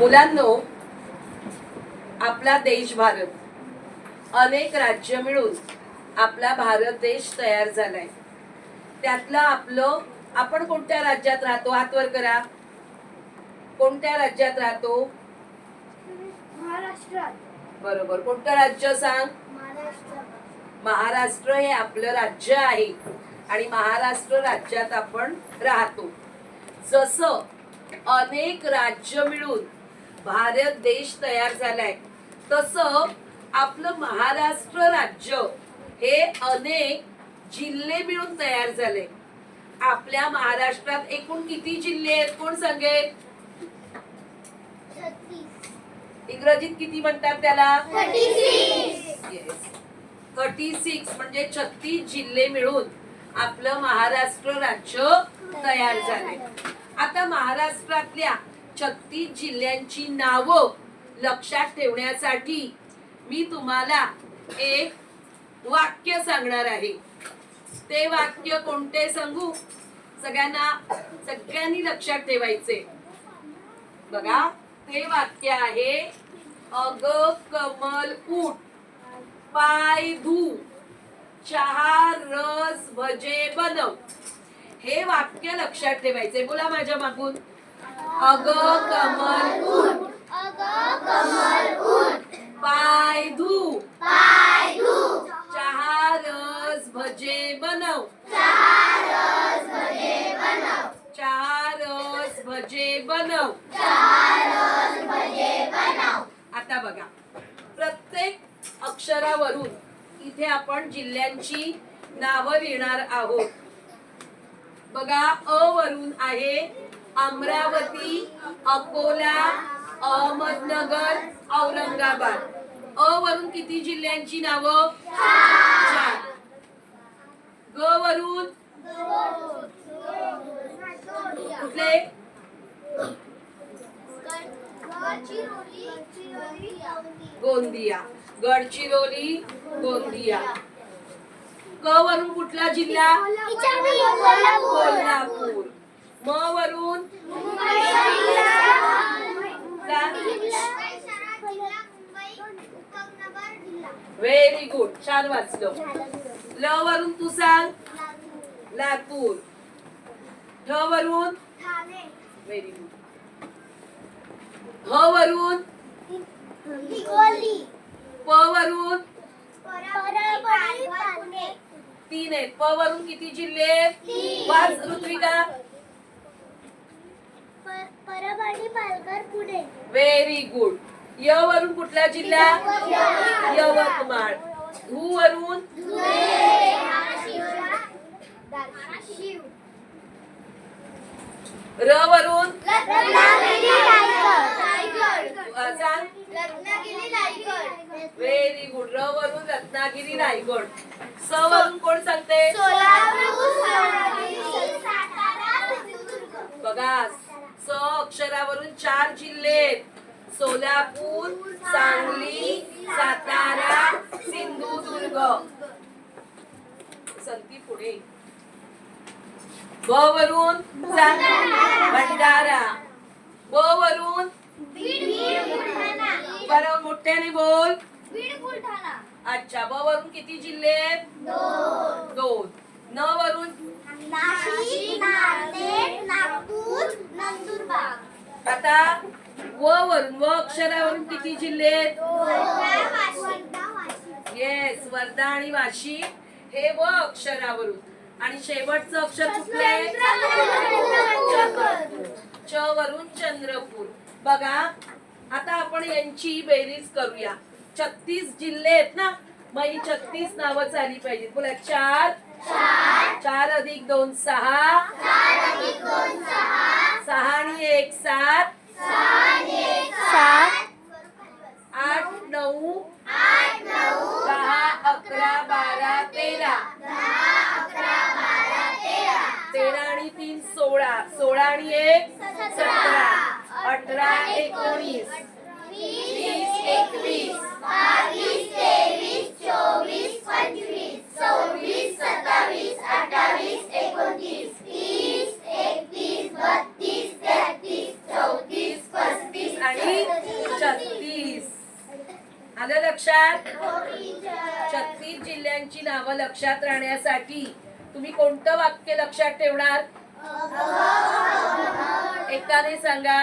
मुलांनो आपला देश भारत. अनेक राज्य मिळून आपला भारत देश तयार झालाय. त्यातलं आपलं आपण कोणत्या राज्यात राहतो? हातवर करा. कोणत्या राज्यात राहतो? महाराष्ट्रात बरोबर. कोणतं राज्य सांग? महाराष्ट्र. महाराष्ट्र हे आपलं राज्य आहे. आणि महाराष्ट्र राज्यात आपण राहतो. जसं अनेक राज्य मिळून भारत देश तयार झालाय. तसं आपलं महाराष्ट्र राज्य हे अनेक जिल्हे मिळून तयार झाले. आपल्या महाराष्ट्रात एकूण किती जिल्हे आहेत? कोण सांगेल? छत्तीस. इंग्रजीत किती म्हणतात त्याला? थर्टी थर्टी सिक्स म्हणजे छत्तीस जिल्हे मिळून आपलं महाराष्ट्र राज्य तयार झाले. आता महाराष्ट्रातल्या छत्तीस जिल्ह्यांची नावं लक्षात ठेवण्यासाठी मी तुम्हाला एक वाक्य सांगणार आहे. ते वाक्य कोणते सांगू? सगळ्यांना सगळ्यांनी लक्षात ठेवायचे. बघा ते वाक्य आहे अग कमल उठ पाय धू. चहा रस भजे बनव. हे वाक्य लक्षात ठेवायचे. बोला माझ्या मागून. अग कमल उठ. पाय धू. चहा रस भजे बनव. चहा रस भजे बनव. आता बघा. प्रत्येक अक्षरावरून इथे आपण जिल्ह्यांची नावं लिहिणार आहोत. बघा अ वरून आहे अमरावती अकोला अहमदनगर औरंगाबाद. अ वरून किती जिल्ह्यांची नावं? चार. ग वरून? कुठले? गोंदिया. गडचिरोली गोंदिया. क वरून कुठला जिल्हा? कोल्हापूर. म वरून व्हेरी गुड छान वाचलो. ल वरून तू सांग. लातूर. ठ वरून. व्हेरी गुड ह वरून. प वरून. तीन आहेत. प वरून किती जिल्हे? पाच ऋत्विका. परब आणि पालघर पुणे. व्हेरी गुड य वरून कुठला जिल्हा? यवतमाळ. यवतमाळ. हु वरून र वरून अ, सांग व्हेरी गुड र वरून रत्नागिरी रायगड स वरून कोण सांगते बघा स अक्षरावरून चार जिल्हे आहेत. सोलापूर सांगली सातारा सिंधुदुर्ग संती पुढे. ब वरून. भंडारा. ब वरून बरं मोठ्याने बोल. अच्छा ब वरून किती जिल्हे? दोन. न वरून आता व वरून व अक्षरावरून किती जिल्हे येस वर्धा आणि वाशी. हे व अक्षरावरून. आणि शेवटचं अक्षर कुठलं आहे? च वरून चंद्रपूर. बघा आता आपण यांची बेरीज करूया. छत्तीस जिल्हे आहेत ना? मग ही छत्तीस नावं झाली पाहिजेत. बोला चार. चार अधिक दोन सहा. सहा आणि एक सात? आठ नऊ? दहा अकरा बारा तेरा. तेरा. आणि तीन सोळा. सोळा आणि एक? सतरा. अठरा एकोणीस. वीस एकवीस. लक्षात? छत्तीस जिल्ह्यांची नावं लक्षात राहण्यासाठी तुम्ही कोणतं वाक्य लक्षात ठेवणार? एकाने सांगा.